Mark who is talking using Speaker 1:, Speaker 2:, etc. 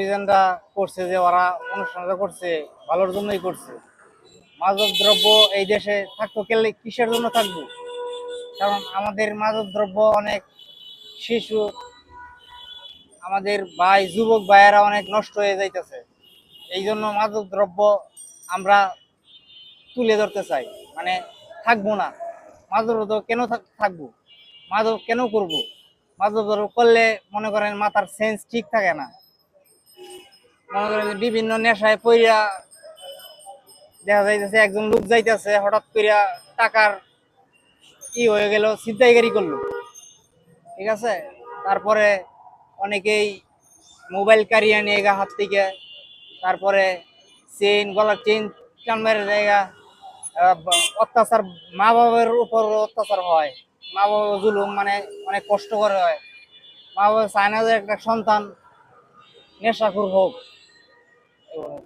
Speaker 1: অভিযানটা করছে যে ওরা অনুষ্ঠানটা করছে, ভালোর জন্যই করছে। মাদক দ্রব্য এই দেশে থাকতো, কেলে কিসের জন্য থাকব? কারণ আমাদের মাদক দ্রব্য অনেক শিশু, আমাদের ভাই, যুবক ভাইয়েরা অনেক নষ্ট হয়ে যাইতেছে। এই জন্য মাদক দ্রব্য আমরা তুলে ধরতে চাই। মানে থাকব না। মাদক দ্রব্য কেন থাক- থাকব? মাদক কেন করব? মাদক দ্রব্য করলে মনে করেন মাথার সেন্স ঠিক থাকে না। বিভিন্ন নেশায় পইরা দেখা যাইতেছে, একজন লোক যাইতেছে, হঠাৎ কইরা টাকার কি হয়ে গেল, ছিনতাইকারী করল। ঠিক আছে? তারপরে অনেকেই মোবাইল কারিয়ে নিয়ে গা হাত থেকে, তারপরে চেন গলার চেন টান মেরে জায়গা অত্যাচার মা বাবার উপর অত্যাচার হয়। মা বাবা জুলুম মানে অনেক কষ্ট করে হয়। মা বাবা চায় না যে একটা সন্তান নেশাখুর হোক। uh,